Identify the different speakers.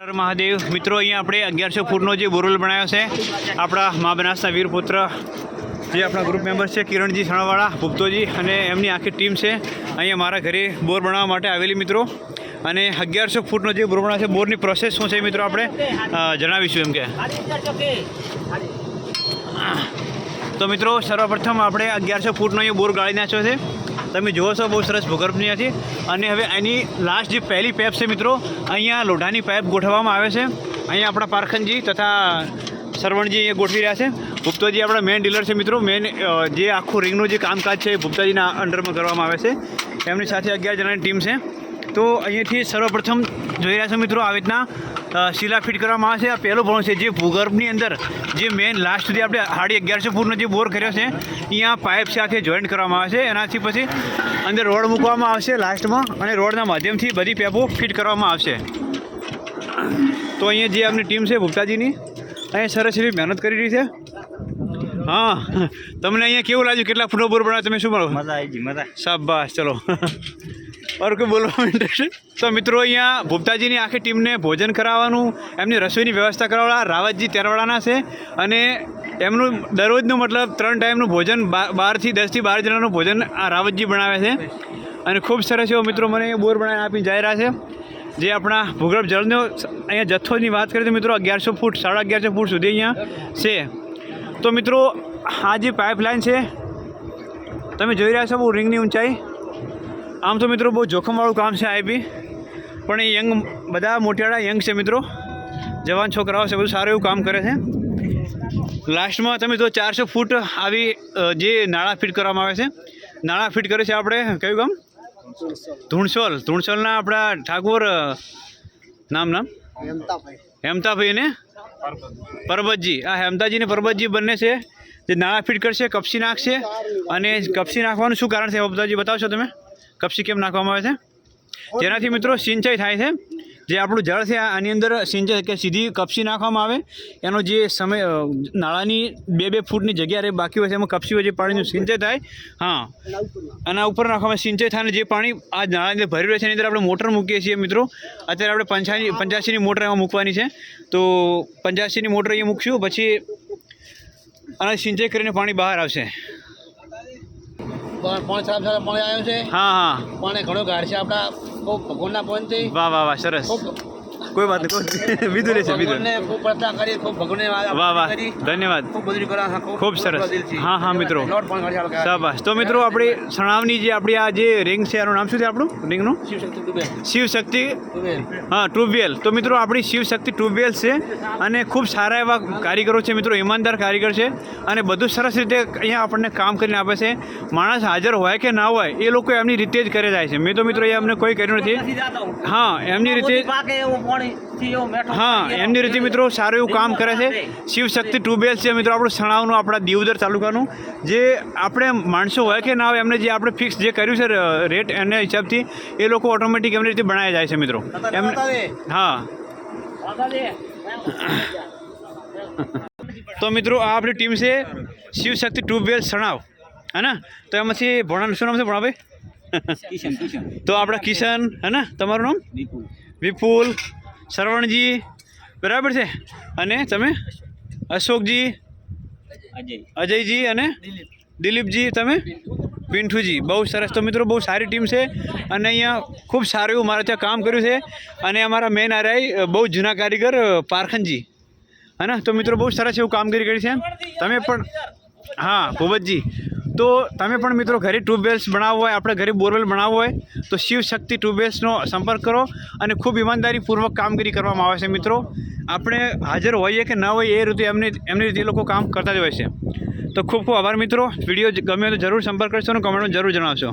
Speaker 1: મહાદેવ, મિત્રો, અહીંયા આપણે અગિયારસો ફૂટનો જે બોરવેલ બનાવ્યો છે, આપણા મા બનાસના વીરપુત્ર જે આપણા ગ્રુપ મેમ્બર છે, કિરણજી સણાવાળા, ભૂપતોજી અને એમની આખી ટીમ છે, અહીંયા મારા ઘરે બોર બનાવવા માટે આવેલી મિત્રો. અને અગિયારસો ફૂટનો જે બોર બનાવ્યો છે, બોરની પ્રોસેસ શું છે મિત્રો આપણે જણાવીશું એમ કે. તો મિત્રો, સર્વપ્રથમ આપણે અગિયારસો ફૂટનો અહીંયા બોર ગાળી નાખ્યો છે. તમે જુઓ છો, બહુ સરસ ભૂગર્ભની હતી અને હવે એની લાસ્ટ જે પહેલી પાઇપ છે મિત્રો, અહીંયા લોઢાની પાઇપ ગોઠવવામાં આવે છે. અહીંયા આપણા પારખનજી તથા સરવણજી અહીંયા ગોઠવી રહ્યા છે. ગુપ્તાજી આપણા મેન ડીલર છે મિત્રો. મેન જે આખું રિંગનું જે કામકાજ છે એ ભૂપતાજીના અંડરમાં કરવામાં આવે છે. એમની સાથે અગિયાર જણાની ટીમ છે. તો અહીંયાથી સર્વપ્રથમ જોઈ રહ્યા છો મિત્રો, આવી રીતના શિલા ફિટ કરવામાં આવે છે. આ પહેલો ભણો છે. જે ભૂગર્ભની અંદર જે મેન લાસ્ટ સુધી આપણે સાડી અગિયારસો ફૂટનો જે બોર કર્યો છે, અહીંયા પાઇપ સાથે જોઈન્ટ કરવામાં આવે છે. એનાથી પછી અંદર રોડ મૂકવામાં આવશે લાસ્ટમાં અને રોડના માધ્યમથી બધી પેપો ફિટ કરવામાં આવશે. તો અહીંયા જે આપણી ટીમ છે, ભૂપતાજીની, અહીંયા સરસ એવી મહેનત કરી રહી છે. હા. તમને અહીંયા કેવું લાગ્યું? કેટલા ફૂટો બોર બનાવ્યો? તમે શું મળો
Speaker 2: મજા આવી ગઈ મજા.
Speaker 1: શાબાશ ચલો. ઓર કોઈ બોલવા ઇન્ટરેસ્ટ તો મિત્રો અહીંયા ભૂપતાજીની આખી ટીમને ભોજન કરાવવાનું એમની રસોઈની વ્યવસ્થા કરાવવા રાવતજી તેરવાડાના છે અને એમનું દરરોજનું મતલબ ત્રણ ટાઈમનું ભોજન બારથી દસથી બાર જણાનું ભોજન આ રાવતજી બનાવે છે. અને ખૂબ સરસ એવો મિત્રો મને બોર બનાવીને આપીને જઈ રહ્યા છે. જે આપણા ભૂગર્ભ જળનો અહીંયા જથ્થોની વાત કરીએ તો મિત્રો અગિયારસો ફૂટ સાડા અગિયારસો ફૂટ સુધી અહીંયા છે. તો મિત્રો આ જે પાઇપલાઇન છે તમે જોઈ રહ્યા છો બહુ રિંગની ઊંચાઈ. આમ તો મિત્રો બહુ જોખમવાળું કામ છે આ બી પણ એ યંગ બધા મોટિયાળા યંગ છે મિત્રો. જવાન છોકરાઓ છે બધું સારું એવું કામ કરે છે. લાસ્ટમાં તમે જો ચારસો ફૂટ આવી જે નાળા ફિટ કરવામાં આવે છે. નાળા ફિટ કરે છે આપણે કયું ગામ? ધૂણસોલ. ધૂણસોલના આપણા ઠાકોર નામ નામ? હેમતાભાઈ. ને પરબતજી, આ હેમતાજી ને પરબતજી બંને છે. જે નાળા ફિટ કરશે, કપસી નાખશે અને કપસી નાખવાનું શું કારણ છે હેમતાજી બતાવશો તમે? કપસી કેમ નાખવામાં આવે છે? જેનાથી મિત્રો સિંચાઈ થાય છે. જે આપણું જળ છે આની અંદર સિંચાઈ કે સીધી કપસી નાખવામાં આવે. એનો જે સમય નાળાની બે બે ફૂટની જગ્યા રહે બાકી હોય છે એમાં કપસી હોય જે પાણીનું સિંચાઈ થાય હા. આના ઉપર નાખવામાં સિંચાઈ થાય અને જે પાણી આ નાળાની અંદર ભરી રહ્યું છે એની અંદર આપણે મોટર મૂકીએ છીએ મિત્રો. અત્યારે આપણે પંચાસી પંચ્યાસીની મોટર એમાં મૂકવાની છે. તો પંચ્યાસીની મોટર અહીંયા મૂકશું પછી અને સિંચાઈ કરીને પાણી બહાર આવશે.
Speaker 2: પણ પાણી સાફ સાફ પાણી આવ્યું છે?
Speaker 1: હા હા.
Speaker 2: પાણી ઘણો ગાઢ છે આપણા. ખૂબ ભગવાનના પવનથી
Speaker 1: વાહ વાહ વાહ સરસ.
Speaker 2: ખૂબ
Speaker 1: કોઈ વાત નહીં વિધુ રહેશે વિધુ
Speaker 2: ભગવાનને ખૂબ પ્રાર્થના કરી ખૂબ ભગવાનને
Speaker 1: વાહ વાહ. ધન્યવાદ.
Speaker 2: ખૂબ બધું કરા
Speaker 1: ખૂબ સરસ. હા, હા, મિત્રો. શાબાશ. તો મિત્રો આપણી સણાવની જે આપણી આ જે રિંગ છે એનું નામ શું છે આપણું? રિંગનું
Speaker 2: શિવશક્તિ
Speaker 1: શિવ શક્તિ હા ટ્યુબવેલ તો મિત્રો આપણી શિવ શક્તિ ટ્યુબવેલ છે અને ખૂબ સારા એવા કારીગરો છે મિત્રો ઈમાનદાર કારીગર છે અને બધું સરસ રીતે અહીંયા આપણને કામ કરીને આપે છે. માણસ હાજર હોય કે ના હોય એ લોકો એમની રીતે જ કરે જાય છે. મેં તો મિત્રો એ અમને કોઈ કર્યું નથી. હા એમની રીતે હા એમની રીતે મિત્રો સારું એવું કામ કરે છે. શિવશક્તિ ટ્યુબવેલ છે મિત્રો આપણું સણાવનું આપણા દીવદર તાલુકાનું. જે આપણે માણસો હોય કે ના હોય એમને જે આપણે ફિક્સ જે કર્યું છે રેટ એના હિસાબથી એ લોકો ઓટોમેટિક એમની રીતે બનાવી જાય છે મિત્રો. એમ હા. તો મિત્રો આ આપણી ટીમ છે શિવશક્તિ ટ્યુબવેલ સણાવ. હે ને તો એમાંથી ભણાનું શું નામ છે ભણાભાઈ?
Speaker 2: કિશન કિશન.
Speaker 1: તો આપણા કિશન હે ને તમારું નામ?
Speaker 2: વિપુલ.
Speaker 1: વિપુલ સરવણજી, બરાબર છે? અને તમે? અશોકજી, અજયજી અને દિલીપજી, તમે? પિન્ઠુજી બહુ સરસ. તો મિત્રો, બહુ સારી ટીમ છે અને અહીંયા ખૂબ સારું એવું મારે ત્યાં કામ કર્યું છે. અને અમારા મેન આરઆઈ બહુ જૂના કારીગર પારખનજી. હે ને? તો મિત્રો, બહુ સરસ એવું કામગીરી કરી છે. તમે પણ હા ભૂપતજી તો તમે પણ મિત્રો ઘરે ટ્યુબવેલ્સ બનાવવો હોય, આપણે ઘરે બોરવેલ બનાવવો હોય, તો શિવ શક્તિ ટ્યુબવેલ્સનો સંપર્ક કરો અને ખૂબ ઈમાનદારીપૂર્વક કામગીરી કરવામાં આવે છે મિત્રો. આપણે હાજર હોઈએ કે ન હોઈએ, એ રીતે એમની એમની રીતે લોકો કામ કરતા જ હોય છે. તો ખૂબ ખૂબ આભાર મિત્રો. વીડિયો ગમ્યો તો જરૂર સંપર્ક કરશો અને કમેન્ટમાં જરૂર જણાવશો.